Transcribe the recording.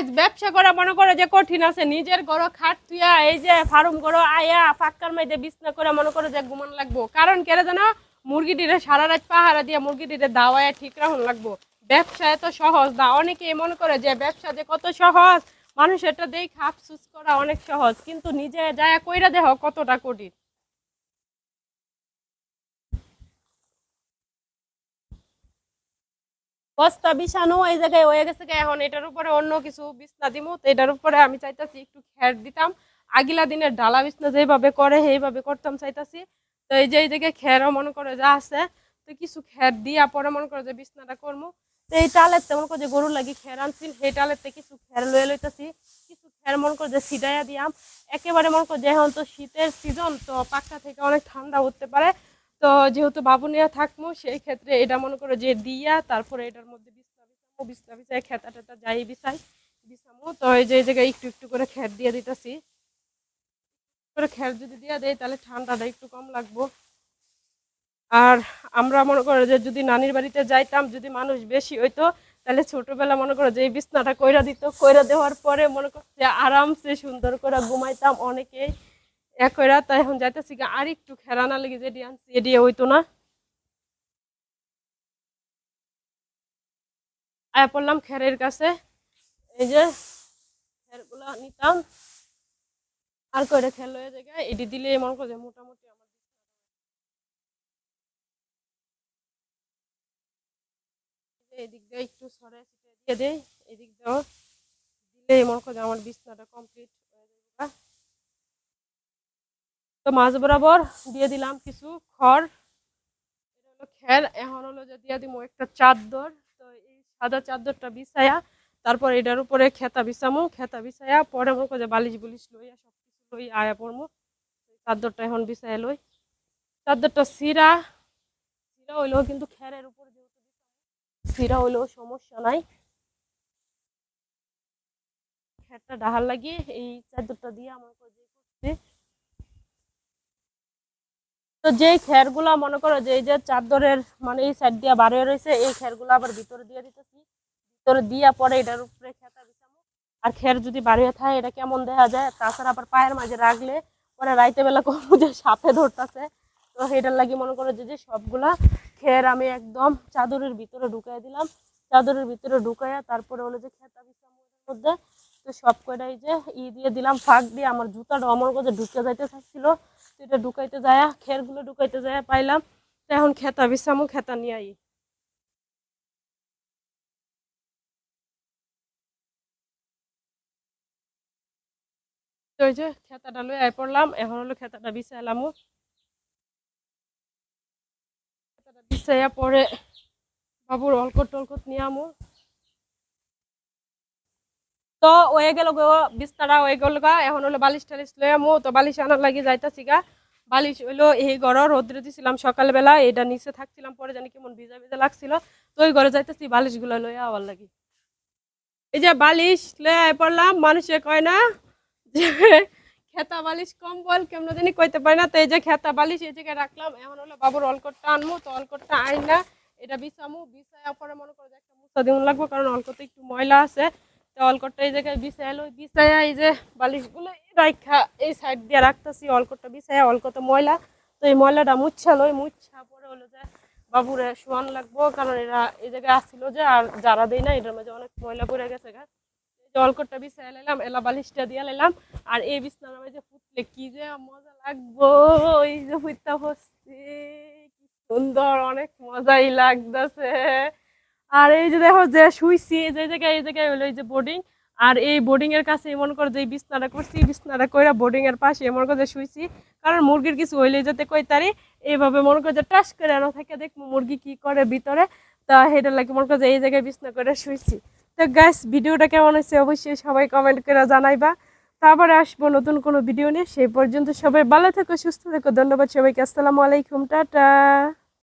Guys ব্যবসা করা, মনে করো যে কঠিন আছে, নিজের ঘর খাট তুইয়া, এই যে ফার্ম করো, আয়া, ফাক্কার মাইতে বিছনা করে, মনে করো যে ঘুমান লাগবো। কারণ কেরে জানো? মুরগিটিরে সারা রাত পাহারা দিয়ে মুরগিটিরে দাওয়ায় ঠিক রাখুন লাগবো। ব্যবসা এত সহজ না অনেকে মনে করে যে ব্যবসা যে কত সহজ মানুষ এটা দেই আফসুস করা অনেক সহজ, কিন্তু নিজে যায় কইরা দেহ কতটা কঠিন। বস্তা বিছানো এই জায়গায় হয়ে গেছে এখন এটার উপরে অন্য কিছু বিছনা দিমু, তো এটার উপরে আমি চাইতাছি একটু খ্যার দিতাম। আগিলা দিনের ডালা বিছনা যেভাবে করে, সেইভাবে করতাম চাইতাছি। তো এই যে এই জায়গায় খ্যারও মনে করে যা আছে, তো কিছু খ্যার দিয়া পরে মনে করে যে বিছনাটা করব তো এই টালের মনে করে যে গরু লাগি খ্যার আনছিল, সেই টালের কিছু খ্যার লয়ে লইতাছি। কিছু খ্যার মনে করে যে সিডাইয়া দিয়াম। একেবারে মনে করে যে এখন তো শীতের সিজন তো পাক্কা থেকে অনেক ঠান্ডা উঠতে পারে। তো যেহেতু বাবু নিয়ে থাকব সেই ক্ষেত্রে এটা মনে করো যে দিয়া, তারপরে এটার মধ্যে খেতা টেতা যাই বিছাই, বিছামো। তো এই যে জায়গায় একটু একটু করে খ্যার দিয়ে দিতেছি। করে খ্যার যদি দিয়ে দেয় তাহলে ঠান্ডাটা একটু কম লাগবো। আর আমরা মনে করো যে, যদি নানির বাড়িতে যাইতাম, যদি মানুষ বেশি হইতো, তাহলে ছোটবেলা মনে করো যে, এই বিছনাটা কইরা দিত। কইরা দেওয়ার পরে মনে করো যে, আরামসে সুন্দর করে ঘুমাইতাম অনেকেই। এক কইরা তাই এখন যাইতেছি গা আর একটু খেরানা লেগে যে দিয়ে আনছি এডিয়ে হইতো না। আয়া পড়লাম খেরের কাছে, এই যে খেরগুলো নিতাম। আর কইরা খেল হয়ে জায়গায় এটি দিলে মনে করো মোটামুটি এদিক দিয়ে একটু সরে দিয়ে দেই এদিক দিয়েও দিলে মনে করো আমার বিছনাটা কমপ্লিট হয়ে যাবে তো মাছ বরাবর দিয়ে দিলাম কিছু খড়। এটা হলো খের, এখন হলো যে দিয়ে দিব একটা চাদর। তো এই সাদা চাদরটা বিছায়া, তারপর এটার উপরে খেতা বিছামো, খেতা বিছায়া, পরে মনে যে বালিশ বুলিশ লইয়া সব কিছু আয়া পড়মো। চাদরটা এখন বিছায়া লই। চাদরটা সিরা সিরা হইলেও কিন্তু খেরের উপর যেহেতু সিরা হইলেও সমস্যা নাই। খেরটা ডাহার লাগিয়ে এই চাদরটা দিয়ে আমার যে করছি যেই খেরগুলা মনে করো যে এই যে চাদরের মানে এই সাইড দিয়ে বার হয়ে রয়েছে, এই খেরগুলো আবার ভিতরে দিয়ে দিতেছি। ভিতরে দিয়া পরে এটার উপরে খেতা বিছামো আর খের যদি বার হয়ে থাকে, এটা কেমন দেখা যায়? তাছাড়া আবার পায়ের মাঝে রাখলে পরে রাইতে বেলা কমু যে সাপে ধরতেছে। তো এটার লাগি মনে করো যে যে সবগুলা খের আমি একদম চাদরের ভিতরে ঢুকাই দিলাম। চাদরের ভিতরে ঢুকাইয়া তারপরে হলো যে খেতা বিছামো এটার মধ্যে। তো সব কয়টাই যে ই দিয়ে দিলাম, ফাঁক দিয়ে। আমার জুতাটা অমর কাছে ঢুকে যাইতে তো এটা ঢুকাইতে যায়, খেরগুলো ঢুকাইতে যায় পাইলাম। এখন খেতা বিছামো, খেতা নিয়ে আই। খেতাটা লয়ে আই পড়লাম, এখন হলো খেতাটা বিছাইলামও খেতাটা বিছাইয়া পরে বাবুর অলকট টলকট নিয়ে তো হয়ে গেল গো, বিস্তারা হয়ে গেল এখন হলো বালিশ টালিশ লয়ে আমো, তো বালিশ আনার লাগি যাইতাছি গা। বালিশ হইল এই ঘর রোদ্রে দিছিলাম সকালবেলা এটা নিচে থাকছিলাম পরে জানি কেমন ভিজা ভিজা লাগছিল, তো ওই ঘরে যাইতেছি বালিশগুলো লয়ে আবার লাগি। এই যে বালিশ লয়ে পড়লাম, মানুষে কয় না যে খেতা বালিশ কম্বল কেমন জানি কইতে পারে না, তো এই যে খেতা বালিশ এই জায়গায় রাখলাম, এখন হলো বাবুর অলকটটা আনমু, তো অলকটটা আই না এটা বিছামু, বিছায়া পরে মনে করো একটা মুছা দিন লাগবো, কারণ অলকতে একটু ময়লা আছে। তো অলকটটা এই জায়গায় বিছাইলো বিছায়া এই যে বালিশগুলো রাখা এই সাইড দিয়ে রাখতেছি, অলকটটা বিছায়া অলকত ময়লা। তো এই ময়লাটা মুচ্ছা লই, মুচ্ছা পরে হলো যে বাবুরে শোয়ান লাগবো, কারণ এরা এই জায়গায় আসছিল যে আর যারা দেয় না, এটার মধ্যে অনেক ময়লা পড়ে গেছে গা। জলকটটা বিছাই লাইলাম, এলা বালিশটা দিয়ে লাইলাম, আর এই বিছনার মধ্যে ফুটলে কি যে মজা লাগবো ওই যে ফুটটা হচ্ছে, কি সুন্দর, অনেক মজাই লাগতেছে। আর এই যে দেখো যে শুইছি যে জায়গায়, এই জায়গায় হলো এই যে বোর্ডিং আর এই বোর্ডিং এর কাছে মনে করো যে বিছনাটা করছি, বিছনাটা কইরা বোর্ডিং এর পাশে মনে করে শুইছি। কারণ মুরগির কিছু হইলে যাতে কই তারি এইভাবে মনে করো যে টাস করে আনা থাকে, দেখব মুরগি কি করে ভিতরে। তা সেটা লাগে মনে করো যে এই জায়গায় বিছনা করে শুইছি। তো গাইস ভিডিওটা কেমন হয়েছে অবশ্যই সবাই কমেন্ট করে জানাইবা। তারপরে আসব নতুন কোনো ভিডিও নিয়ে, সেই পর্যন্ত সবাই ভালো থেকো, সুস্থ থেকো, ধন্যবাদ সবাইকে, আসসালামু আলাইকুম, টাটা।